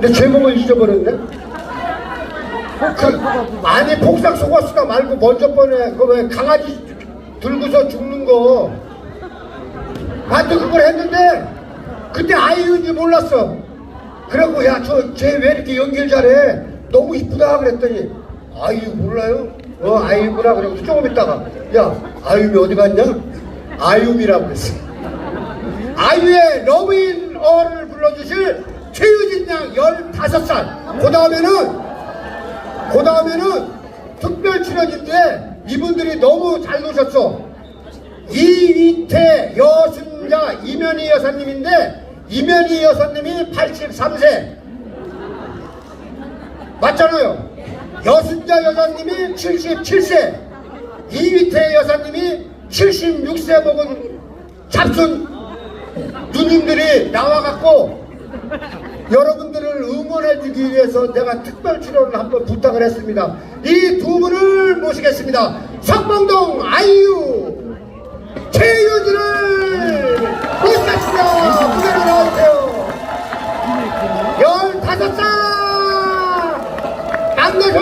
근데 제목을 잊어버렸네. 그, 아니 폭삭 속았수다 말고 먼저 번에 그왜 강아지 들고서 죽는 거. 나도 그걸 했는데 그때 아이유인지 몰랐어. 그러고 야 저 쟤 왜 이렇게 연기를 잘해? 너무 이쁘다 그랬더니 아이유 몰라요? 어 아이유구나 그러고 조금 있다가 야 아이유이 어디 갔냐? 아이유이라고 그랬어. 아이유의 러브인 어를 불러주실 양 15살. 그 다음에는 그 다음에는 특별 출연인데 이분들이 너무 잘 노셨어. 이위태 여순자 이면희 여사님인데 이면희 여사님이 83세 맞잖아요. 여순자 여사님이 77세 이위태 여사님이 76세 먹은 잡순 누님들이 나와갖고 여러분들을 응원해 주기 위해서 내가 특별 출연을 한번 부탁을 했습니다. 이 두 분을 모시겠습니다. 상봉동 아이유 최유진을 모시겠습니다. 무대로 나오세요. 15살 막내